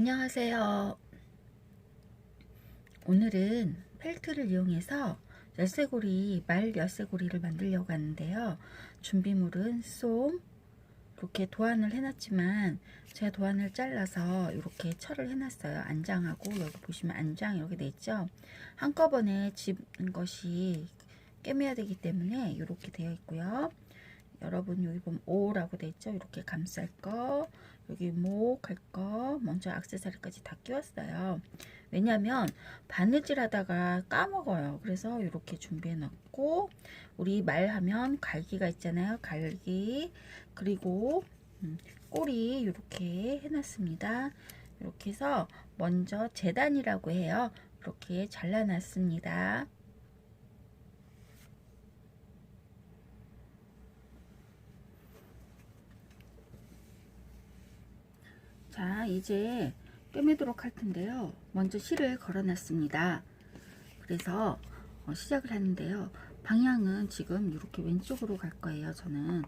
안녕하세요. 오늘은 펠트를 이용해서 열쇠고리, 말 열쇠고리를 만들려고 하는데요. 준비물은 쏨, 이렇게 도안을 해놨지만 제가 도안을 잘라서 이렇게 철을 해놨어요. 안장하고 여기 보시면 안장 이렇게 돼 있죠. 한꺼번에 집는 것이 꿰매야 되기 때문에 이렇게 되어 있고요. 여러분 여기 보면 오라고 돼 있죠. 이렇게 감쌀 거, 여기 목할 거, 먼저 악세사리까지 다 끼웠어요. 왜냐면 바느질 하다가 까먹어요. 그래서 이렇게 준비해 놨고 우리 말하면 갈기가 있잖아요. 갈기 그리고 음, 꼬리 이렇게 해놨습니다. 이렇게 해서 먼저 재단이라고 해요. 이렇게 잘라놨습니다. 자 이제 꿰매도록 할 텐데요. 먼저 실을 걸어 놨습니다. 그래서 어, 시작을 하는데요. 방향은 지금 이렇게 왼쪽으로 갈 거예요 저는.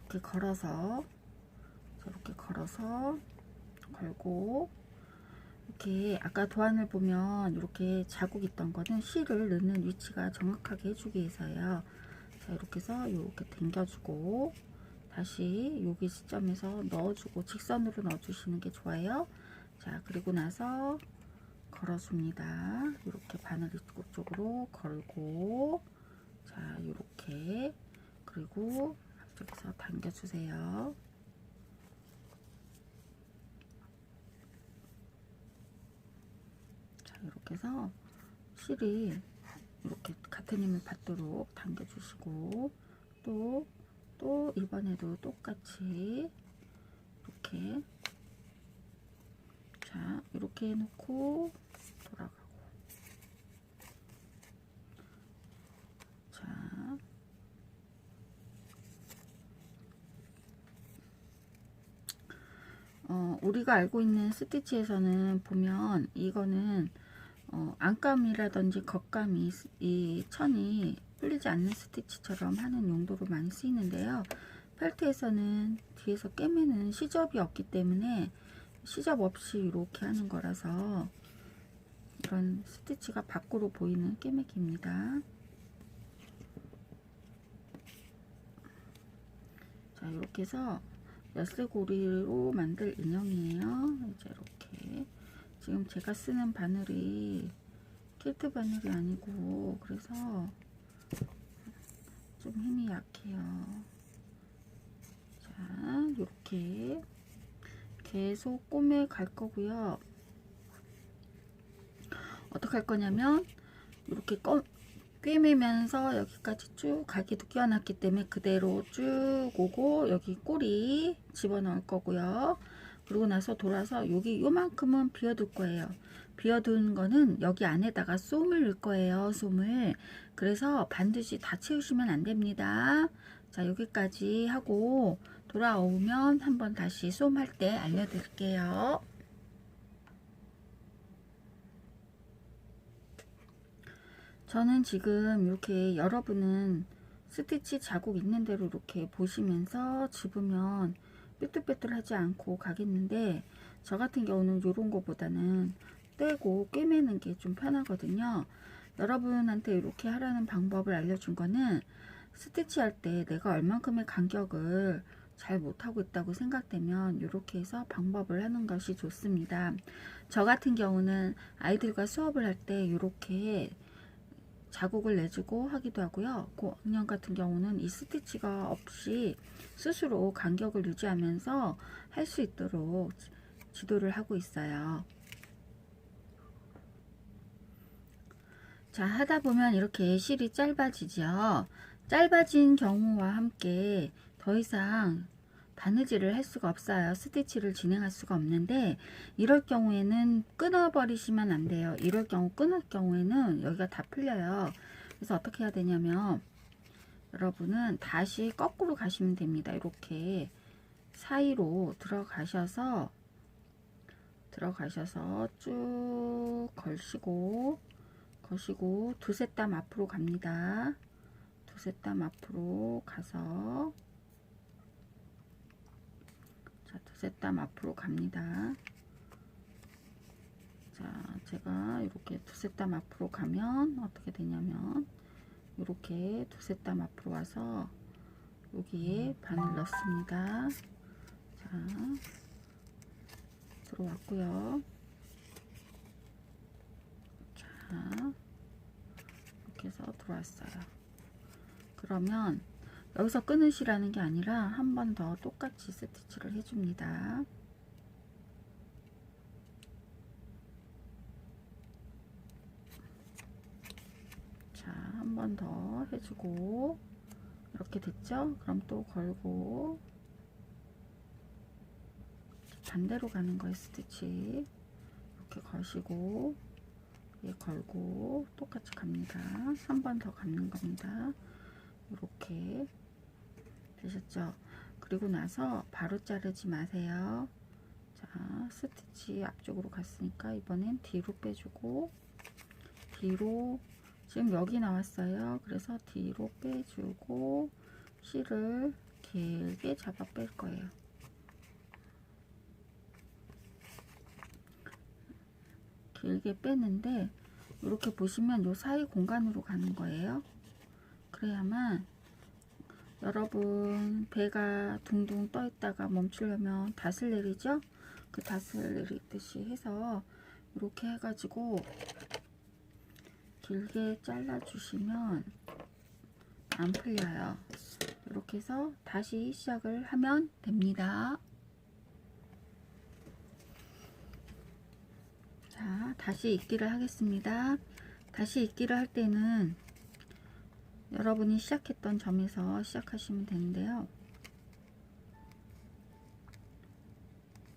이렇게 걸어서 이렇게 걸어서 걸고 이렇게 아까 도안을 보면 이렇게 자국 있던 거는 실을 넣는 위치가 정확하게 해주기 위해서요. 자 이렇게 해서 이렇게 당겨주고 다시 여기 시점에서 넣어주고 직선으로 넣어주시는 게 좋아요. 자 그리고 나서 걸어줍니다. 이렇게 바늘 쪽으로 걸고 자 이렇게 그리고 앞쪽에서 당겨주세요. 자 이렇게 해서 실이 이렇게 같은 힘을 받도록 당겨주시고 또 또 이번에도 똑같이 이렇게 자 이렇게 해놓고 돌아가고. 자. 어, 우리가 알고 있는 스티치에서는 보면 이거는 어, 안감이라든지 겉감이 이 천이 풀리지 않는 스티치처럼 하는 용도로 많이 쓰이는데요. 펠트에서는 뒤에서 꿰매는 시접이 없기 때문에 시접 없이 이렇게 하는 거라서 이런 스티치가 밖으로 보이는 꿰매기입니다. 자 이렇게 해서 열쇠고리로 만들 인형이에요. 이제 이렇게 지금 제가 쓰는 바늘이 킬트 바늘이 아니고 그래서 좀 힘이 약해요. 자, 이렇게 계속 꼬매 갈 거고요. 어떻게 할 거냐면 이렇게 꺼, 꿰매면서 여기까지 쭉 갈기도 끼워놨기 때문에 그대로 쭉 오고 여기 꼬리 집어넣을 거고요. 그러고 나서 돌아서 여기 요만큼은 비워둘 거예요. 비워둔 거는 여기 안에다가 솜을 넣을 거예요. 솜을. 그래서 반드시 다 채우시면 안 됩니다. 자 여기까지 하고 돌아오면 한번 다시 솜 할 때 알려드릴게요. 저는 지금 이렇게 여러분은 스티치 자국 있는 대로 이렇게 보시면서 집으면 삐뚤빼뚤하지 않고 가겠는데 저 같은 경우는 이런 거보다는 떼고 꿰매는 게 좀 편하거든요. 여러분한테 이렇게 하라는 방법을 알려준 거는 스티치 할 때 내가 얼만큼의 간격을 잘 못하고 있다고 생각되면 이렇게 해서 방법을 하는 것이 좋습니다. 저 같은 경우는 아이들과 수업을 할 때 이렇게 자국을 내주고 하기도 하고요. 고학년 같은 경우는 이 스티치가 없이 스스로 간격을 유지하면서 할 수 있도록 지도를 하고 있어요. 자 하다 보면 이렇게 실이 짧아지죠. 짧아진 경우와 함께 더 이상 바느질을 할 수가 없어요. 스티치를 진행할 수가 없는데 이럴 경우에는 끊어버리시면 안 돼요. 이럴 경우 끊을 경우에는 여기가 다 풀려요. 그래서 어떻게 해야 되냐면 여러분은 다시 거꾸로 가시면 됩니다. 이렇게 사이로 들어가셔서 들어가셔서 쭉 걸시고 거시고 두세 땀 앞으로 갑니다. 두세 땀 앞으로 가서 자, 두세 땀 앞으로 갑니다. 제가 이렇게 두세 땀 앞으로 가면 어떻게 되냐면 이렇게 두세 땀 앞으로 와서 여기에 바늘 넣습니다. 자, 들어왔고요. 자, 이렇게 해서 들어왔어요. 그러면 여기서 끊으시라는 게 아니라 한 번 더 똑같이 스티치를 해줍니다. 자, 한 번 더 해주고 이렇게 됐죠? 그럼 또 걸고 반대로 가는 거예요, 스티치. 이렇게 거시고 얘 걸고 똑같이 갑니다. 한 번 더 감는 겁니다. 이렇게 되셨죠? 그리고 나서 바로 자르지 마세요. 자, 스티치 앞쪽으로 갔으니까 이번엔 뒤로 빼주고 뒤로 지금 여기 나왔어요. 그래서 뒤로 빼주고 실을 길게 잡아 뺄 거예요. 길게 빼는데 이렇게 보시면 요 사이 공간으로 가는 거예요. 그래야만 여러분 배가 둥둥 떠 있다가 멈추려면 닷을 내리죠? 그 닷을 내리듯이 해서 이렇게 해가지고 길게 잘라 주시면 안 풀려요. 이렇게 해서 다시 시작을 하면 됩니다. 자, 다시 읽기를 하겠습니다. 다시 읽기를 할 때는 여러분이 시작했던 점에서 시작하시면 되는데요.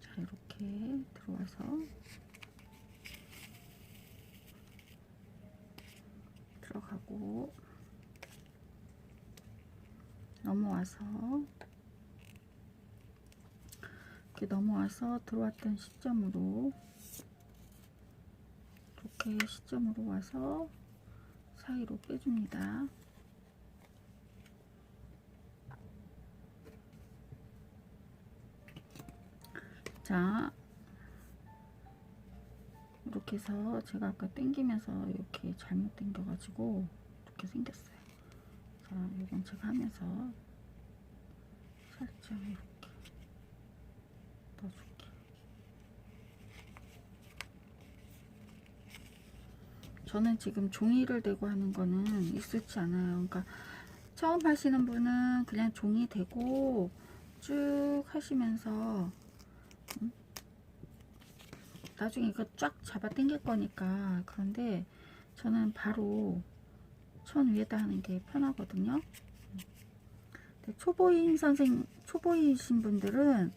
자, 이렇게 들어와서 들어가고 넘어와서 이렇게 넘어와서 들어왔던 시점으로 이렇게 시점으로 와서 사이로 빼줍니다. 자, 이렇게 해서 제가 아까 당기면서 이렇게 잘못 당겨가지고 이렇게 생겼어요. 자, 이건 제가 하면서 살짝 이렇게 넣어줄게요. 저는 지금 종이를 대고 하는 거는 익숙치 않아요. 그러니까 처음 하시는 분은 그냥 종이 대고 쭉 하시면서 음? 나중에 이거 쫙 잡아 당길 거니까 그런데 저는 바로 천 위에다 하는 게 편하거든요. 초보인 선생 초보이신 분들은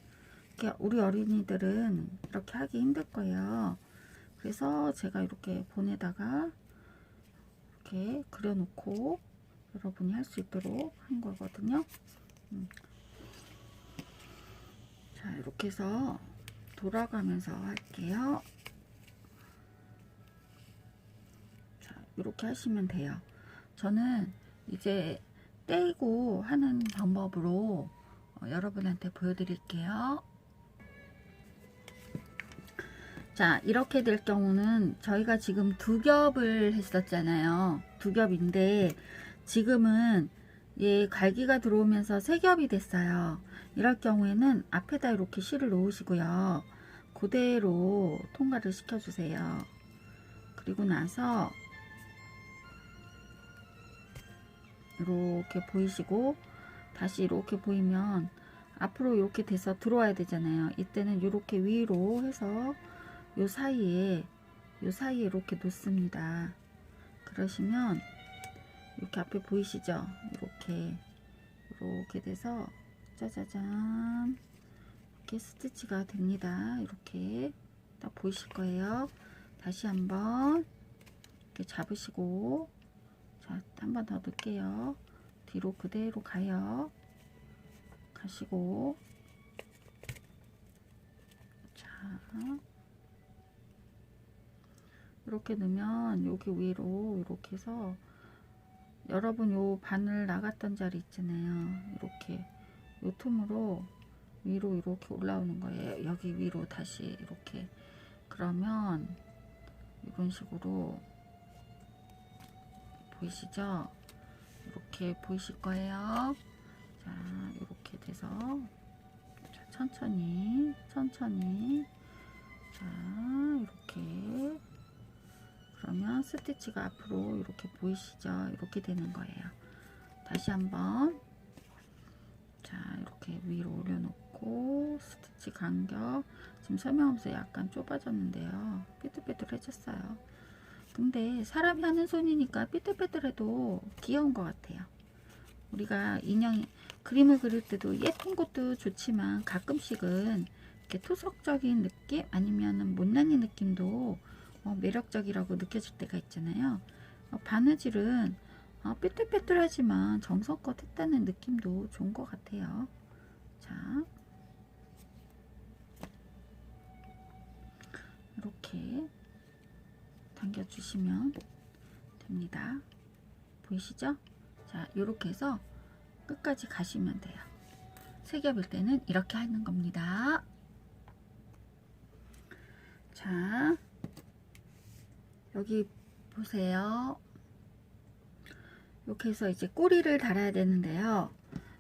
우리 어린이들은 이렇게 하기 힘들 거예요. 그래서 제가 이렇게 본에다가 이렇게 그려놓고 여러분이 할 수 있도록 한 거거든요. 음. 자, 이렇게 해서 돌아가면서 할게요. 자, 이렇게 하시면 돼요. 저는 이제 떼고 하는 방법으로 어, 여러분한테 보여드릴게요. 자, 이렇게 될 경우는 저희가 지금 두 겹을 했었잖아요. 두 겹인데 지금은 얘 갈기가 들어오면서 세 겹이 됐어요. 이럴 경우에는 앞에다 이렇게 실을 놓으시고요. 그대로 통과를 시켜주세요. 그리고 나서 이렇게 보이시고 다시 이렇게 보이면 앞으로 이렇게 돼서 들어와야 되잖아요. 이때는 이렇게 위로 해서 요 사이에 요 사이에 이렇게 놓습니다. 그러시면 이렇게 앞에 보이시죠? 이렇게 이렇게 돼서 짜자잔 이렇게 스티치가 됩니다. 이렇게 딱 보이실 거예요. 다시 한번 이렇게 잡으시고 자, 한 번 더 넣을게요. 뒤로 그대로 가요. 가시고 자 이렇게 넣으면 여기 위로 이렇게 해서 여러분 요 바늘 나갔던 자리 있잖아요. 이렇게 요 틈으로 위로 이렇게 올라오는 거예요. 여기 위로 다시 이렇게 그러면 이런 식으로 보이시죠? 이렇게 보이실 거예요. 자, 이렇게 돼서 자, 천천히, 천천히. 자, 이렇게. 그러면 스티치가 앞으로 이렇게 보이시죠? 이렇게 되는 거예요. 다시 한번. 자, 이렇게 위로 올려놓고, 스티치 간격. 지금 설명하면서 약간 좁아졌는데요. 삐뚤삐뚤해졌어요. 근데 사람이 하는 손이니까 삐뚤삐뚤해도 귀여운 것 같아요. 우리가 인형 그림을 그릴 때도 예쁜 것도 좋지만 가끔씩은 이렇게 토속적인 느낌 아니면은 못난이 느낌도 어, 매력적이라고 느껴질 때가 있잖아요. 어, 바느질은 어, 삐뚤삐뚤하지만 정성껏 했다는 느낌도 좋은 것 같아요. 자, 이렇게 당겨주시면 됩니다. 보이시죠? 자, 이렇게 해서 끝까지 가시면 돼요. 세 겹일 때는 이렇게 하는 겁니다. 자, 여기 보세요. 이렇게 해서 이제 꼬리를 달아야 되는데요.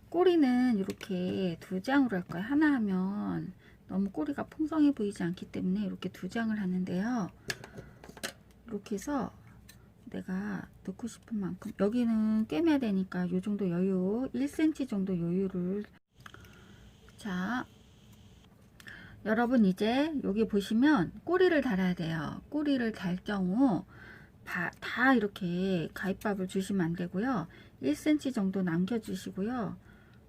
꼬리는 이렇게 두 장으로 할 거예요. 하나 하면 너무 꼬리가 풍성해 보이지 않기 때문에 이렇게 두 장을 하는데요. 이렇게 해서 내가 넣고 싶은 만큼 여기는 꿰매야 되니까 이 정도 여유 1cm 정도 여유를 자 여러분 이제 여기 보시면 꼬리를 달아야 돼요 꼬리를 달 경우 다, 다 이렇게 가위밥을 주시면 안 되고요. 1cm 정도 남겨 주시고요.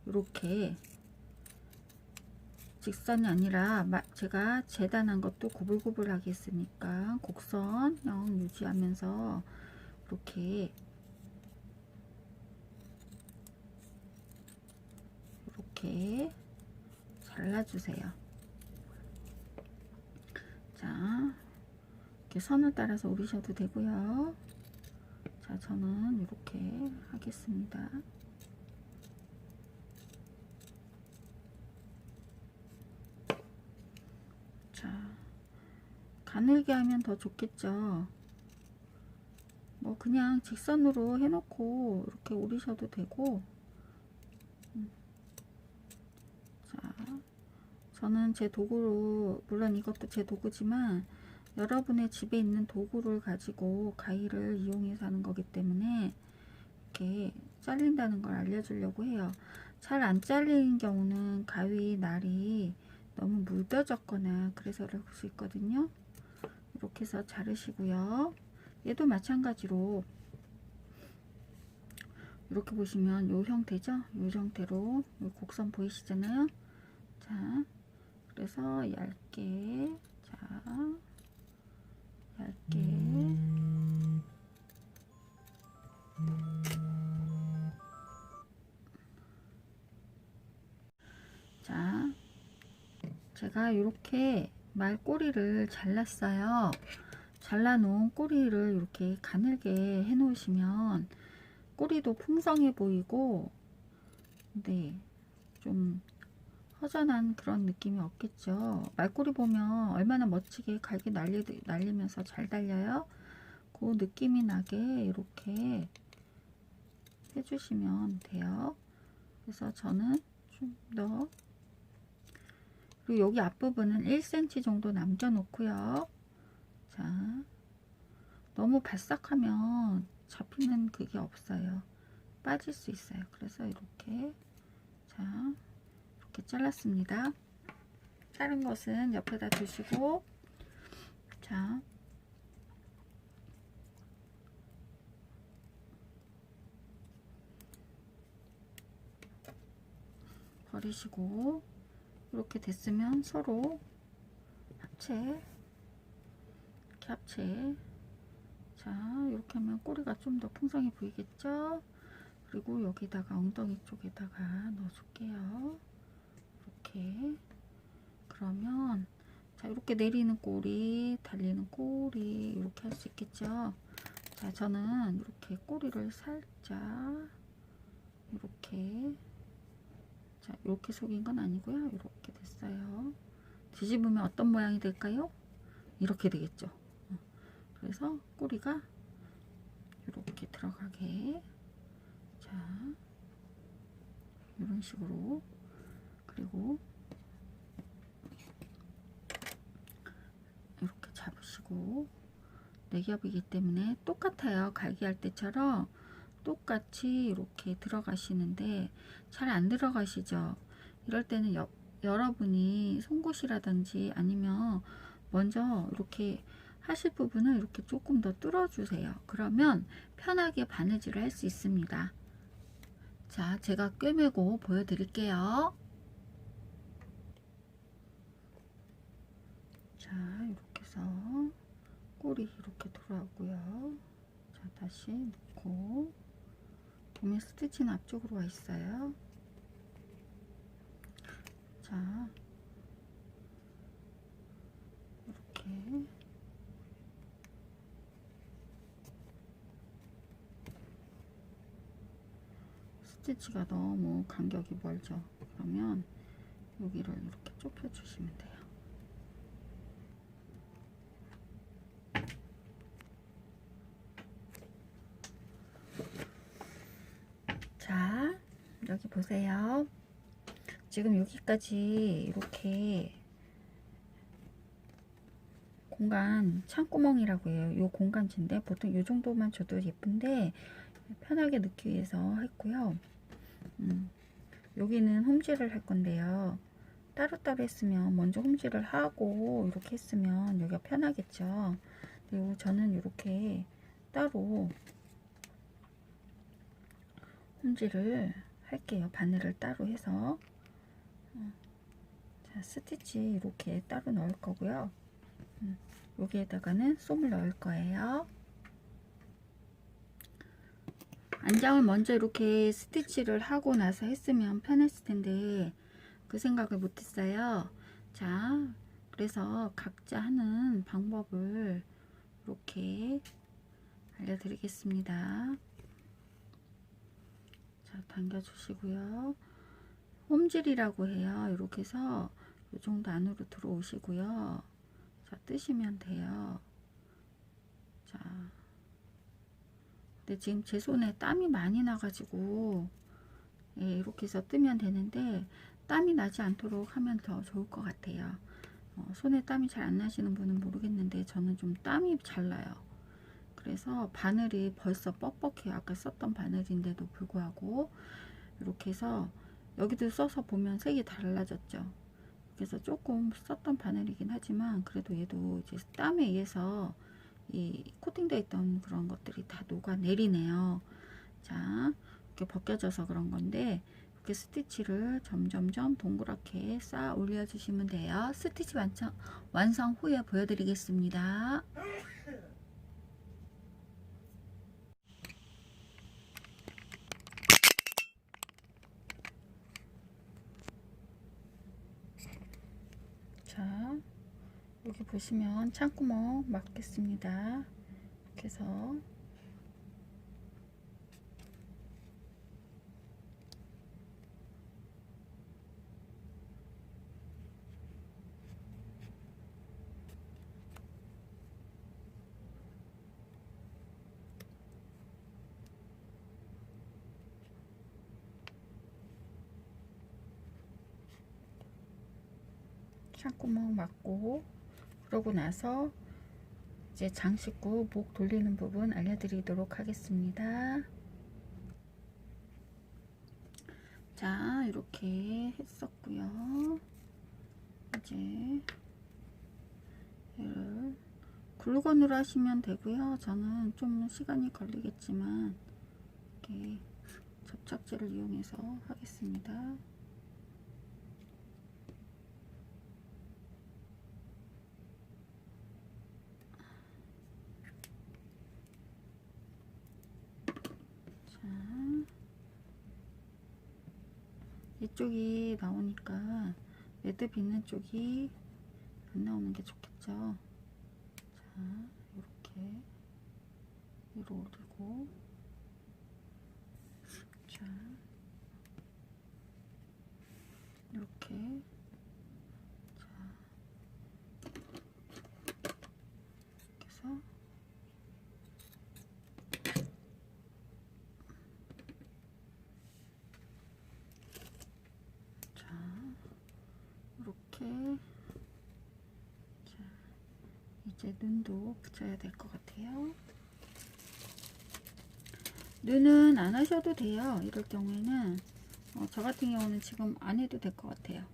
이렇게. 직선이 아니라 마- 제가 재단한 것도 고불고불하게 했으니까 곡선형 유지하면서 이렇게. 이렇게 잘라주세요. 자, 이렇게 선을 따라서 오리셔도 되고요. 자, 저는 이렇게 하겠습니다. 자, 가늘게 하면 더 좋겠죠. 뭐 그냥 직선으로 해놓고 이렇게 오리셔도 되고 음. 자 저는 제 도구로 물론 이것도 제 도구지만 여러분의 집에 있는 도구를 가지고 가위를 이용해서 하는 거기 때문에 이렇게 잘린다는 걸 알려주려고 해요. 잘 안 잘리는 경우는 가위 날이 너무 물떠졌거나 그래서 그럴 수 있거든요. 이렇게 해서 자르시고요. 얘도 마찬가지로 이렇게 보시면 요 형태죠? 요 형태로 요 곡선 보이시잖아요? 자 그래서 얇게 자 얇게. 자 제가 이렇게 말꼬리를 잘랐어요. 잘라놓은 꼬리를 이렇게 가늘게 해 놓으시면 꼬리도 풍성해 보이고 네, 좀 허전한 그런 느낌이 없겠죠. 말꼬리 보면 얼마나 멋지게 갈게 날리, 날리면서 잘 달려요. 그 느낌이 나게 이렇게 해주시면 돼요. 그래서 저는 좀 더 그리고 여기 앞부분은 1cm 정도 남겨놓고요. 자, 너무 바싹하면 잡히는 그게 없어요. 빠질 수 있어요. 그래서 이렇게 자 이렇게 잘랐습니다. 자른 것은 옆에다 두시고 자. 버리시고 이렇게 됐으면 서로 합체 이렇게 합체. 자 이렇게 하면 꼬리가 좀 더 풍성해 보이겠죠? 그리고 여기다가 엉덩이 쪽에다가 넣어줄게요 이렇게. 그러면 자 이렇게 내리는 꼬리 달리는 꼬리 이렇게 할 수 있겠죠? 자 저는 이렇게 꼬리를 살짝 이렇게 자 이렇게 속인 건 아니고요. 이렇게 됐어요. 뒤집으면 어떤 모양이 될까요? 이렇게 되겠죠. 어, 그래서 꼬리가 이렇게 들어가게. 자 이런 식으로 그리고 이렇게 잡으시고 내겹이기 때문에 똑같아요 갈기할 때처럼 똑같이 이렇게 들어가시는데 잘 안 들어가시죠 이럴 때는 여, 여러분이 송곳이라든지 아니면 먼저 이렇게 하실 부분을 이렇게 조금 더 뚫어주세요. 그러면 편하게 바느질을 할 수 있습니다. 자, 제가 꿰매고 보여드릴게요. 자, 이렇게 해서 꼬리 이렇게 돌아오고요. 자, 다시 놓고 보면 스티치는 앞쪽으로 와 있어요. 자, 이렇게 스티치가 너무 간격이 멀죠. 그러면 여기를 이렇게 좁혀 주시면 돼요. 자, 여기 보세요. 지금 여기까지 이렇게 공간 창구멍이라고 해요. 요 공간인데 보통 요 정도만 줘도 예쁜데 편하게 넣기 위해서 했고요. 음, 여기는 홈질을 할 건데요. 따로따로 했으면 먼저 홈질을 하고 이렇게 했으면 여기가 편하겠죠. 그리고 저는 이렇게 따로 홈질을 할게요. 바늘을 따로 해서 어, 자 스티치 이렇게 따로 넣을 거고요. 음, 여기에다가는 솜을 넣을 거예요. 안장을 먼저 이렇게 스티치를 하고 나서 했으면 편했을 텐데 그 생각을 못했어요. 자, 그래서 각자 하는 방법을 이렇게 알려드리겠습니다. 자, 당겨주시고요. 홈질이라고 해요. 이렇게 해서 이 정도 안으로 들어오시고요. 자, 뜨시면 돼요. 자, 근데 지금 제 손에 땀이 많이 나가지고 예, 이렇게 해서 뜨면 되는데 땀이 나지 않도록 하면 더 좋을 것 같아요. 어, 손에 땀이 잘 안 나시는 분은 모르겠는데 저는 좀 땀이 잘 나요. 그래서 바늘이 벌써 뻑뻑해요. 아까 썼던 바늘인데도 불구하고 이렇게 해서 여기도 써서 보면 색이 달라졌죠. 그래서 조금 썼던 바늘이긴 하지만 그래도 얘도 이제 땀에 의해서 이 코팅되어 있던 그런 것들이 다 녹아 내리네요. 자, 이렇게 벗겨져서 그런 건데 이렇게 스티치를 점점점 동그랗게 쌓아 올려주시면 돼요. 스티치 완성, 완성 후에 보여드리겠습니다. 자, 여기 보시면 창구멍 막겠습니다. 이렇게 해서 창구멍 막고 그러고 나서 이제 장식구 목 돌리는 부분 알려드리도록 하겠습니다. 자 이렇게 했었고요. 이제 글루건으로 하시면 되고요. 저는 좀 시간이 걸리겠지만 이렇게 접착제를 이용해서 하겠습니다. 자, 이쪽이 나오니까 레드 빛는 쪽이 안 나오는 게 좋겠죠. 자, 이렇게 위로 올리고, 자, 이렇게, 이렇게 자, 이제 눈도 붙여야 될 것 같아요. 눈은 안 하셔도 돼요. 이럴 경우에는 어, 저 같은 경우는 지금 안 해도 될 것 같아요.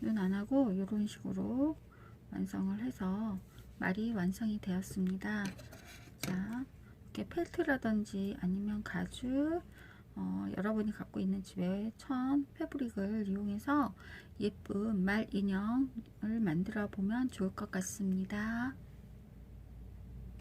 눈 안 하고 이런 식으로 완성을 해서 말이 완성이 되었습니다. 자, 이렇게 펠트라든지 아니면 가죽 어, 여러분이 갖고 있는 집에 천 패브릭을 이용해서 예쁜 말 인형을 만들어 보면 좋을 것 같습니다.